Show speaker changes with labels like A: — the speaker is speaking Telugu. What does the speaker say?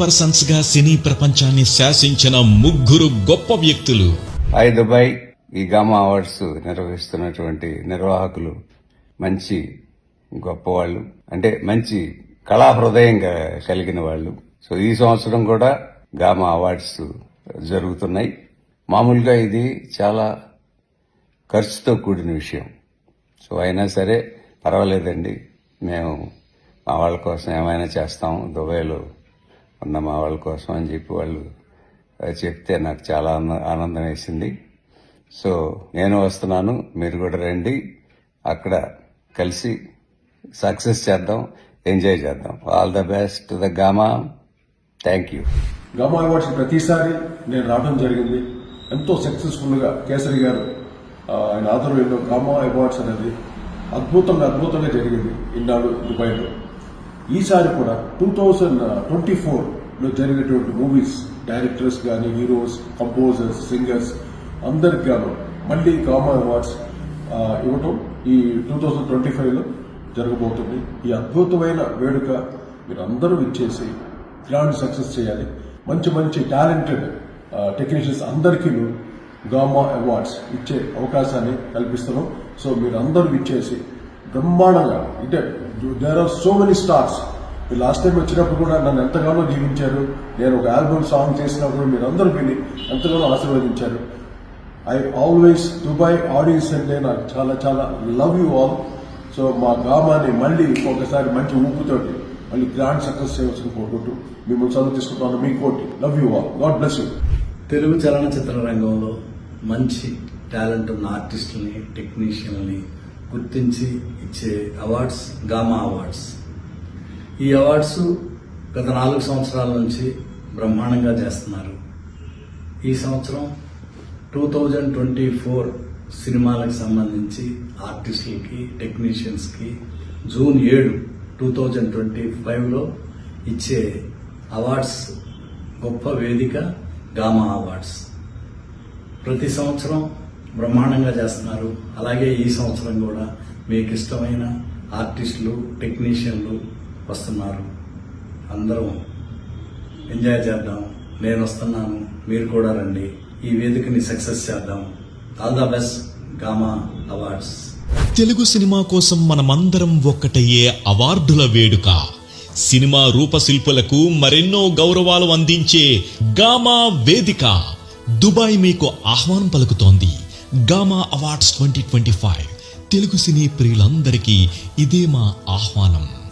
A: పర్సన్స్గా సినీ ప్రపంచాన్ని శాసించిన ముగ్గురు గొప్ప వ్యక్తులు.
B: హాయ్ దుబాయ్ ఈ గామా అవార్డ్స్ నిర్వహిస్తున్నటువంటి నిర్వాహకులు మంచి గొప్పవాళ్ళు అంటే మంచి కళా హృదయం కలిగిన వాళ్ళు. సో ఈ సంవత్సరం కూడా గామా అవార్డ్స్ జరుగుతున్నాయి. మామూలుగా ఇది చాలా ఖర్చుతో కూడిన విషయం. సో అయినా సరే పర్వాలేదండి. మేము మా వాళ్ళ కోసం ఏమైనా చేస్తాం. దుబాయ్లో ఉన్న మా వాళ్ళ కోసం అని చెప్పి వాళ్ళు చెప్తే నాకు చాలా ఆనందం వేసింది. సో నేను వస్తున్నాను మీరు కూడా రండి. అక్కడ కలిసి సక్సెస్ చేద్దాం ఎంజాయ్ చేద్దాం. All the best the Gama. Thank you.
C: Gama awards ప్రతిసారి నేను రావడం జరిగింది. ఎంతో సక్సెస్ఫుల్గా కేసరి గారు ఆయన ఆధ్వర్యంలో గమా అవార్డ్స్ అనేది అద్భుతంగా అద్భుతంగా జరిగింది ఇన్నాడు దుబాయ్లో. ఈసారి కూడా టూ థౌజండ్ ట్వంటీ ఫోర్లో జరిగేటువంటి మూవీస్ డైరెక్టర్స్ కానీ హీరోస్ కంపోజర్స్ సింగర్స్ అందరికి గాను మళ్ళీ గామా అవార్డ్స్ ఇవ్వటం ఈ టూ థౌజండ్ ట్వంటీ ఫైవ్లో జరగబోతుంది. ఈ అద్భుతమైన వేడుక మీరందరూ ఇచ్చేసి గ్రాండ్ సక్సెస్ చేయాలి. మంచి మంచి టాలెంటెడ్ టెక్నీషియన్స్ అందరికీ గామా అవార్డ్స్ ఇచ్చే అవకాశాన్ని కల్పిస్తున్నాం. సో మీరు అందరూ ఇచ్చేసి బ్రహ్మాండంగా. అంటే there are so many stars మీరు లాస్ట్ టైం వచ్చినప్పుడు కూడా నన్ను ఎంతగానో దీవించారు. నేను ఒక ఆల్బమ్ సాంగ్ చేసినప్పుడు మీరు అందరూ విని ఎంతగానో ఆశీర్వదించారు. ఐ ఆల్వేస్ దుబాయ్ ఆడియన్స్ అంటే నాకు చాలా చాలా లవ్ యూ ఆల్ సో మా గ్రామాన్ని మళ్ళీ ఒకసారి మంచి ఊపుతోటి మళ్ళీ గ్రాండ్ సక్సెస్ చేయవలసిన కోరుకుంటూ మిమ్మల్ని చదువు తీసుకుంటాను మీ కోటి. Love you all God bless you
D: Telugu చలనచిత్ర రంగంలో మంచి టాలెంట్ ఉన్న ఆర్టిస్టుల్ని టెక్నీషియన్ని గుర్తించి ఇచ్చే అవార్డ్స్ గామా అవార్డ్స్. ఈ అవార్డ్స్ గత నాలుగు సంవత్సరాల నుంచి బ్రహ్మాండంగా చేస్తున్నారు. ఈ సంవత్సరం టూ థౌజండ్ ట్వంటీ ఫోర్ సినిమాలకు సంబంధించి ఆర్టిస్టులకి టెక్నీషియన్స్కి జూన్ ఏడు టూ థౌజండ్ ట్వంటీ ఫైవ్లో ఇచ్చే అవార్డ్స్ గొప్ప వేదిక గామా అవార్డ్స్. ప్రతి సంవత్సరం బ్రహ్మాండంగా చేస్తున్నారు. అలాగే ఈ సంవత్సరం కూడా మీకు ఇష్టమైన ఆర్టిస్టులు టెక్నీషియన్లు వస్తున్నారు. అందరం ఎంజాయ్ చేద్దాం. నేను వస్తున్నాను. మీరు కూడా రండి. ఈ వేదికని సక్సెస్ చేద్దాం. All the best Gama awards.
A: Telugu cinema కోసం మనమందరం ఒక్కటయ్యే అవార్డుల వేడుక. సినిమా రూపశిల్పులకు మరెన్నో గౌరవాలు అందించే గామా వేదిక. దుబాయ్ మీకు ఆహ్వానం పలుకుతోంది. Gama awards twenty twenty five Telugu సినీ ప్రియులందరికీ ఇదే మా ఆహ్వానం.